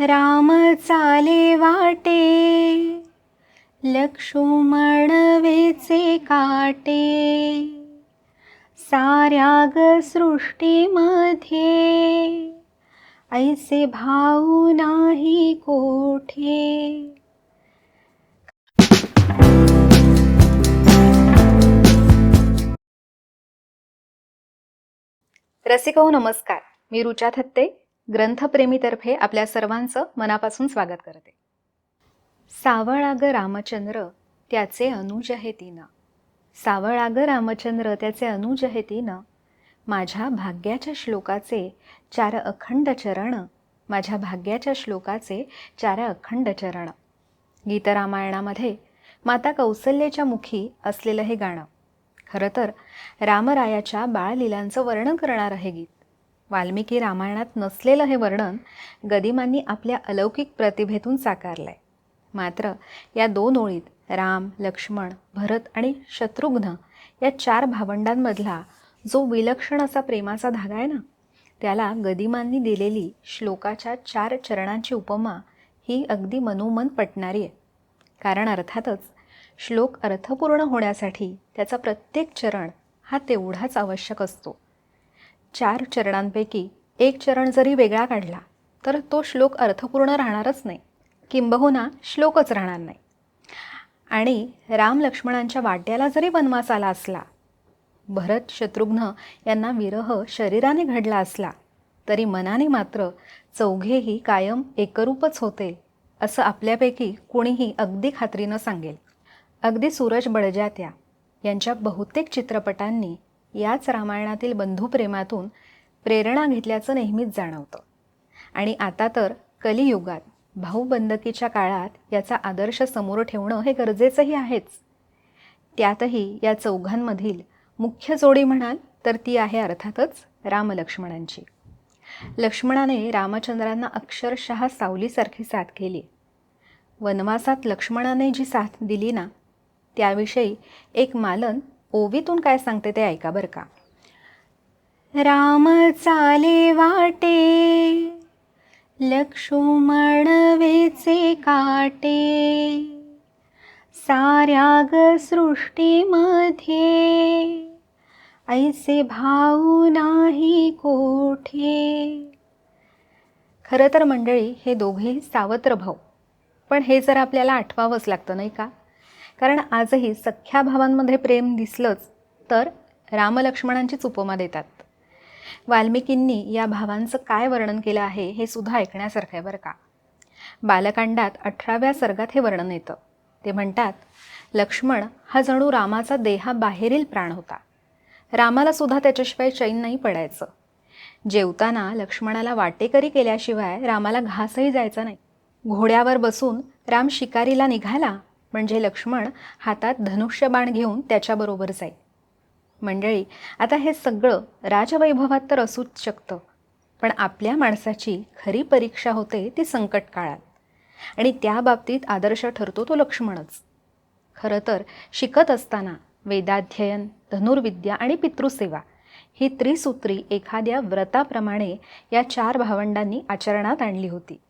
राम चाले वाटे लक्ष्मण वेचे काटे. साऱ्या ग सृष्टीमध्ये ऐसे भाऊ नाही कोठे. रसिक नमस्कार मी रुचा थत्ते. ग्रंथप्रेमीतर्फे आपल्या सर्वांचं मनापासून स्वागत करते. सावळाग रामचंद्र त्याचे अनुज हे तीन. सावळाग रामचंद्र त्याचे अनुज हे तीन. माझ्या भाग्याच्या श्लोकाचे चार अखंड चरण माझ्या भाग्याच्या श्लोकाचे चार अखंड चरण. गीतरामायणामध्ये माता कौसल्याच्या मुखी असलेलं हे गाणं. खरं तर रामरायाच्या बाळलीलांचं वर्णन करणारं हे गीत. वाल्मिकी रामायणात नसलेलं हे वर्णन गदिमांनी आपल्या अलौकिक प्रतिभेतून साकारलं आहे मात्र या दोन ओळीत राम लक्ष्मण भरत आणि शत्रुघ्न या चार भावंडांमधला जो विलक्षण असा प्रेमाचा धागा आहे ना त्याला गदिमांनी दिलेली श्लोकाच्या चार चरणांची उपमा ही अगदी मनोमन पटणारी आहे. कारण अर्थातच श्लोक अर्थपूर्ण होण्यासाठी त्याचा प्रत्येक चरण हा तेवढाच आवश्यक असतो. चार चरणांपैकी एक चरण जरी वेगळा काढला तर तो श्लोक अर्थपूर्ण राहणारच नाही. किंबहुना श्लोकच राहणार नाही. आणि राम लक्ष्मणांच्या वाट्याला जरी वनवास आला असला भरत शत्रुघ्न यांना विरह शरीराने घडला असला तरी मनाने मात्र चौघेही कायम एकरूपच होते असं आपल्यापैकी कुणीही अगदी खात्रीनं सांगेल. अगदी सूरज बळजात्या यांच्या बहुतेक चित्रपटांनी याच रामायणातील बंधुप्रेमातून प्रेरणा घेतल्याचं नेहमीच जाणवतं. आणि आता तर कलियुगात भाऊबंदकीच्या काळात याचा आदर्श समोर ठेवणं हे गरजेचंही आहेच. त्यातही या चौघांमधील मुख्य जोडी म्हणाल तर ती आहे अर्थातच रामलक्ष्मणांची. लक्ष्मणाने रामचंद्रांना अक्षरशः सावलीसारखी साथ केली. वनवासात लक्ष्मणाने जी साथ दिली ना त्याविषयी एक मालन ओवीतून काय सांगते ते ऐका बरं का. राम चाले वाटे लक्ष्मणवेचे काटे साऱ्या ग सृष्टीमध्ये ऐसे भाऊ नाही कोठे. खरं तर मंडळी हे दोघेही सावत्र भाऊ पण हे जर आपल्याला आठवावंच लागतं नाही का? कारण आजही सख्या भावांमध्ये प्रेम दिसलंच तर रामलक्ष्मणांचीच उपमा देतात. वाल्मिकींनी या भावांचं काय वर्णन केलं आहे हे सुद्धा ऐकण्यासारखं आहे बरं का. बालकांडात अठराव्या सर्गात हे वर्णन येतं. ते म्हणतात लक्ष्मण हा जणू रामाचा देहाबाहेरील प्राण होता. रामाला सुद्धा त्याच्याशिवाय चैन नाही पडायचं. जेवताना लक्ष्मणाला वाटेकरी केल्याशिवाय रामाला घासही जायचा नाही. घोड्यावर बसून राम शिकारीला निघाला म्हणजे लक्ष्मण हातात धनुष्यबाण घेऊन त्याच्याबरोबर जाईल मंडळी आता हे सगळं राजवैभवात तर असूच शकतं पण आपल्या माणसाची खरी परीक्षा होते ती संकट काळात. आणि त्या बाबतीत आदर्श ठरतो तो लक्ष्मणच. खरं तर शिकत असताना वेदाध्ययन धनुर्विद्या आणि पितृसेवा ही त्रिसूत्री एखाद्या व्रताप्रमाणे या चार भावंडांनी आचरणात आणली होती.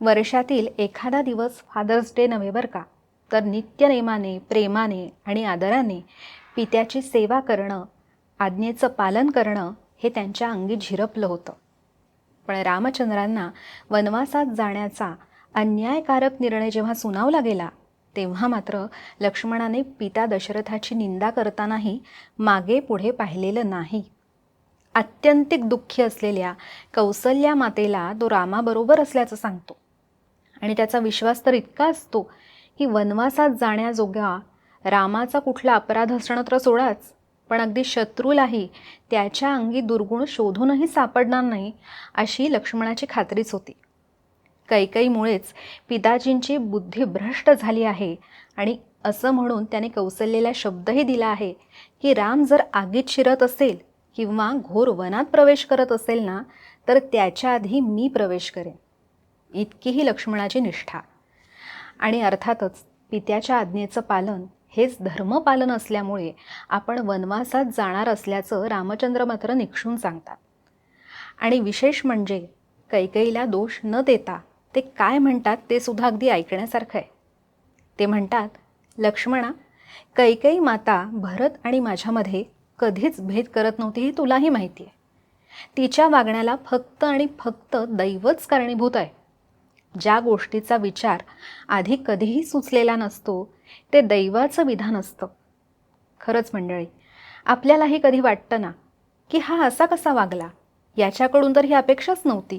वर्षातील एखादा दिवस फादर्स डे नव्हे बरं का? तर नित्यनेमाने प्रेमाने आणि आदराने पित्याची सेवा करणं आज्ञेचं पालन करणं हे त्यांच्या अंगी झिरपलं होतं. पण रामचंद्रांना वनवासात जाण्याचा अन्यायकारक निर्णय जेव्हा सुनावला गेला तेव्हा मात्र लक्ष्मणाने पिता दशरथाची निंदा करतानाही मागे पुढे पाहिलेलं नाही. आत्यंतिक दुःखी असलेल्या कौसल्या मातेला तो रामाबरोबर असल्याचं सांगतो. आणि त्याचा विश्वास तर इतका असतो की वनवासात जाण्याजोगा रामाचा कुठला अपराध असणं तर सोडाच. पण अगदी शत्रूलाही त्याच्या अंगी दुर्गुण शोधूनही सापडणार नाही अशी लक्ष्मणाची खात्रीच होती. कैकईमुळेच पिताजींची बुद्धी भ्रष्ट झाली आहे आणि असं म्हणून त्याने कौसल्येला शब्दही दिला आहे की राम जर आगीत शिरत असेल किंवा घोर वनात प्रवेश करत असेल ना तर त्याच्या आधी मी प्रवेश करेन. इतकीही लक्ष्मणाची निष्ठा. आणि अर्थातच पित्याच्या आज्ञेचं पालन हेच धर्मपालन असल्यामुळे आपण वनवासात जाणार असल्याचं रामचंद्र मात्र निक्षून सांगतात. आणि विशेष म्हणजे कैकईला दोष न देता ते काय म्हणतात ते सुद्धा अगदी ऐकण्यासारखं आहे. ते म्हणतात लक्ष्मणा कैकई माता भरत आणि माझ्यामध्ये कधीच भेद करत नव्हती ही तुलाही माहिती आहे तिच्या वागण्याला फक्त आणि फक्त दैवच कारणीभूत आहे. ज्या गोष्टीचा विचार आधी कधीही सुचलेला नसतो ते दैवाचं विधान असतं. खरंच मंडळी आपल्यालाही कधी वाटतं ना की हा असा कसा वागला? याच्याकडून तर ही अपेक्षाच नव्हती.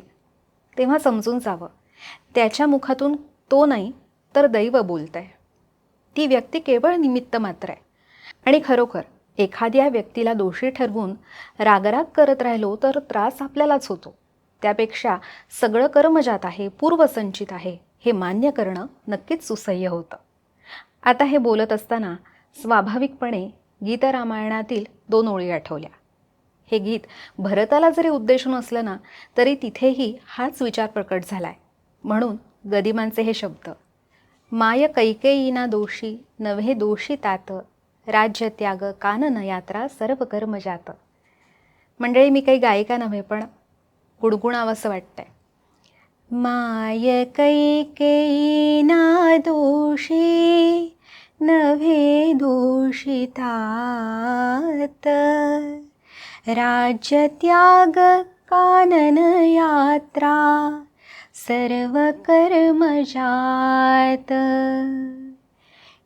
तेव्हा समजून जावं. त्याच्या मुखातून तो नाही तर दैव बोलत आहे ती व्यक्ती केवळ निमित्त मात्र आहे. आणि खरोखर एखाद्या व्यक्तीला दोषी ठरवून रागराग करत राहिलो तर त्रास आपल्यालाच होतो. त्यापेक्षा सगळं कर्मजात आहे पूर्वसंचित आहे हे मान्य करणं नक्कीच सुसह्य होतं. आता हे बोलत असताना स्वाभाविकपणे गीतरामायणातील दोन ओळी आठवल्या. हे गीत भरताला जरी उद्देशून असलं ना तरी तिथेही हाच विचार प्रकट झाला आहे म्हणून गदिमांचे हे शब्द माय कैकेयीना दोषी नव्हे दोषी तात राज्य त्याग कानन यात्रा सर्व कर्म जात मंडळी मी काही गायिका नव्हे पण गुणगुणावंसं वाटतंय. माय कैकेयीना दोषी नव्हे दोषितात. राज्य त्याग कानन यात्रा सर्व कर्मजात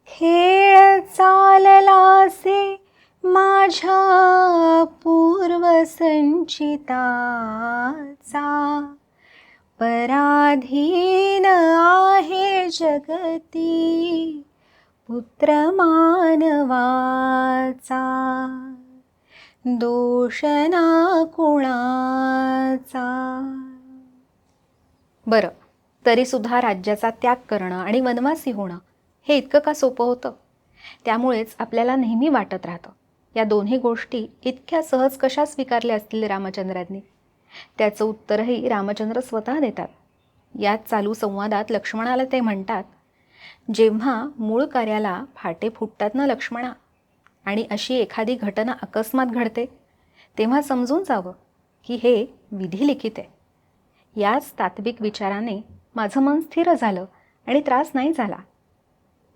खेळ चाललासे माझ्या पूर्वसंचिताचा पराधीन आहे जगती पुत्र मानवाचा दोष ना कुणाचा बरं तरीसुद्धा राज्याचा त्याग करणं आणि वनवासी होणं हे इतकं का सोपं होतं? त्यामुळेच आपल्याला नेहमी वाटत राहतं. या दोन्ही गोष्टी इतक्या सहज कशा स्वीकारल्या असतील रामचंद्रांनी? त्याचं उत्तरही रामचंद्र स्वतः देतात. यात चालू संवादात लक्ष्मणाला ते म्हणतात जेव्हा मूळ कार्याला फाटे फुटतात ना लक्ष्मणा आणि अशी एखादी घटना अकस्मात घडते तेव्हा समजून जावं की हे विधी लिखित आहे. याच तात्विक विचाराने माझं मन स्थिर झालं आणि त्रास नाही झाला.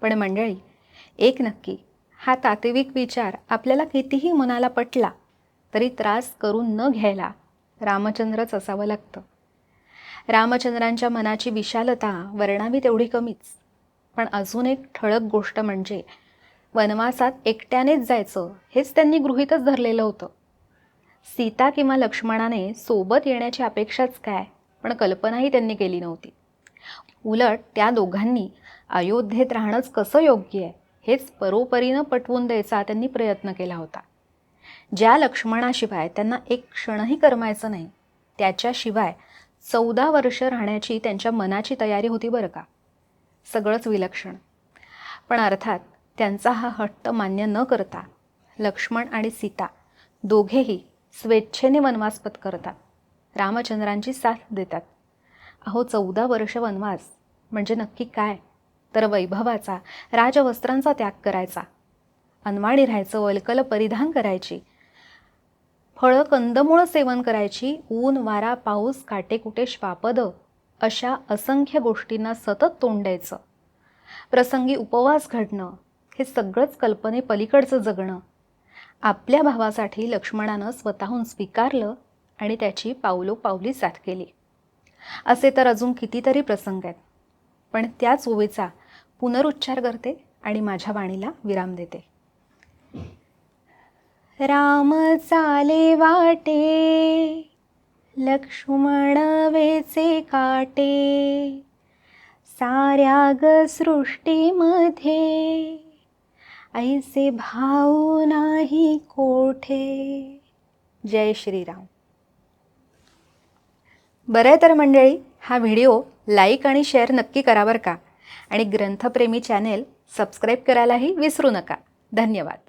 पण मंडळी एक नक्की हा तात्विक विचार आपल्याला कितीही मनाला पटला तरी त्रास करून न घ्यायला रामचंद्रच असावं लागतं. रामचंद्रांच्या मनाची विशालता वर्णावी तेवढी कमीच. पण अजून एक ठळक गोष्ट म्हणजे वनवासात एकट्यानेच जायचं हेच त्यांनी गृहीतच धरलेलं होतं. सीता किंवा लक्ष्मणाने सोबत येण्याची अपेक्षाच काय पण कल्पनाही त्यांनी केली नव्हती. उलट त्या दोघांनी अयोध्येत राहणंच कसं योग्य आहे? हेच परोपरीनं पटवून द्यायचा त्यांनी प्रयत्न केला होता. ज्या लक्ष्मणाशिवाय त्यांना एक क्षणही करमायचं नाही त्याच्याशिवाय चौदा वर्ष राहण्याची त्यांच्या मनाची तयारी होती बरं का? सगळंच विलक्षण. पण अर्थात त्यांचा हा हट्ट मान्य न करता लक्ष्मण आणि सीता दोघेही स्वेच्छेने वनवास पत्करतात रामचंद्रांची साथ देतात. अहो चौदा वर्ष वनवास म्हणजे नक्की काय? तर वैभवाचा राजवस्त्रांचा त्याग करायचा. अनवाणी राहायचं वलकल परिधान करायची. फळं कंदमुळं सेवन करायची ऊन वारा पाऊस काटेकुटे श्वापद अशा असंख्य गोष्टींना सतत तोंड द्यायचं. प्रसंगी उपवास घडणं हे सगळंच कल्पने पलीकडचं जगणं. आपल्या भावासाठी लक्ष्मणानं स्वतःहून स्वीकारलं आणि त्याची पावलोपावली साथ केली. असे तर अजून कितीतरी प्रसंग आहेत. पण त्याच ओवेचा पुनरुच्चार करते आणि माझ्या वाणीला विराम देते. राम चाले वाटे लक्ष्मण वेचे काटे साऱ्या ग सृष्टीमध्ये ऐसे भाऊ नाही कोठे. जय श्रीराम. बरं तर मंडळी हा व्हिडिओ लाईक आणि शेअर नक्की करा बरं का. आणि ग्रंथप्रेमी चॅनेल सबस्क्राईब करायलाही विसरू नका. धन्यवाद.